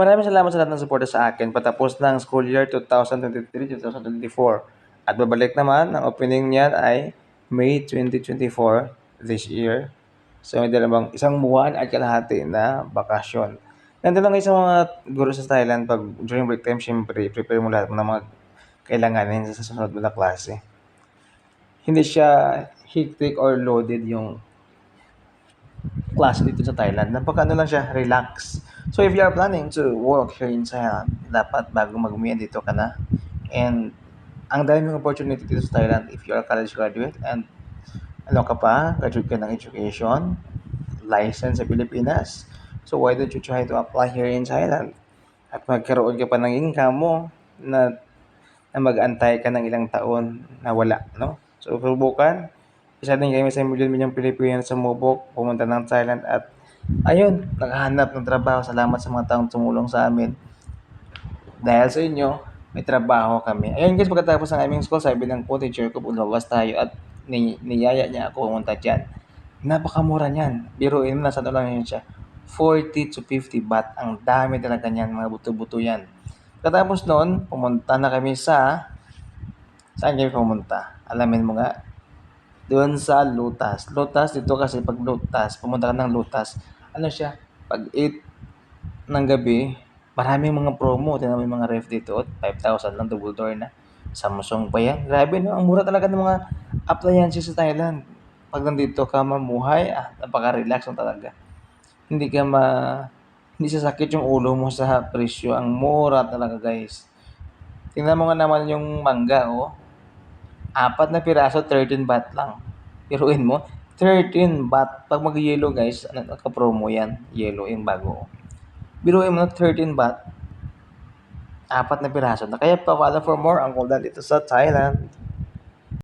Maraming salamat sa lahat ng suporta sa akin patapos ng school year 2023-2024. At babalik naman, ang opening niyan ay May 2024 this year. So may dalawang isang buwan at kalahati na bakasyon. Nandun lang sa mga guro sa Thailand pag during break time, syempre, prepare mo lahat ng mga kailanganin sa susunod mo na klase. Hindi siya hectic or loaded yung klase dito sa Thailand. Napaka ano lang siya, relax. So if you are planning to work here in Thailand, dapat bago mag-umiyan dito ka na. And ang dami ng opportunity dito sa Thailand if you are college graduate and ano ka pa, graduate ka ng education, license sa Pilipinas. So why don't you try to apply here in Thailand? At magkaroon ka pa ng income mo na, na mag-antay ka ng ilang taon na wala, no? So subukan. Isa din kami sa milyon-milyong Pilipino sa Mubok, pumunta ng Thailand at ayun, nakahanap ng trabaho. Salamat sa mga taong tumulong sa amin. Dahil sa inyo, may trabaho kami. Ayun guys, pagkatapos ng aming school, sabi ng po teacher ko, lumabas tayo at ni, niyaya niya ako pumunta dyan. Napakamura niyan. Biruin mo, nasa ano lang yun siya. 40 to 50 baht. Ang dami talaga niyan, mga buto-buto yan. Katapos noon, pumunta na kami sa... Saan kami pumunta? Alamin mo nga. Doon sa Lutas. Lutas, dito kasi pag Lutas, pumunta ka ng Lutas, ano siya, pag 8 ng gabi, maraming mga promo. Tingnan mo yung mga ref dito, 5,000 lang double door na. Samsung pa yan. Grabe, no? Ang mura talaga ng mga appliances sa Thailand. Pag nandito ka mamuhay, ah, napaka-relax mo talaga. Hindi ka ma... Hindi sasakit yung ulo mo sa presyo. Ang mura talaga, guys. Tingnan mo nga naman yung mangga, oh. Apat na piraso, 13 baht lang. Piruin mo, 13 baht. Pag mag-yellow, guys, ano, naka-promo yan. Yellow, yung bago. Biruin mo na 13 baht. Apat na piraso na. Kaya pa follow for more ang kuldan dito sa Thailand.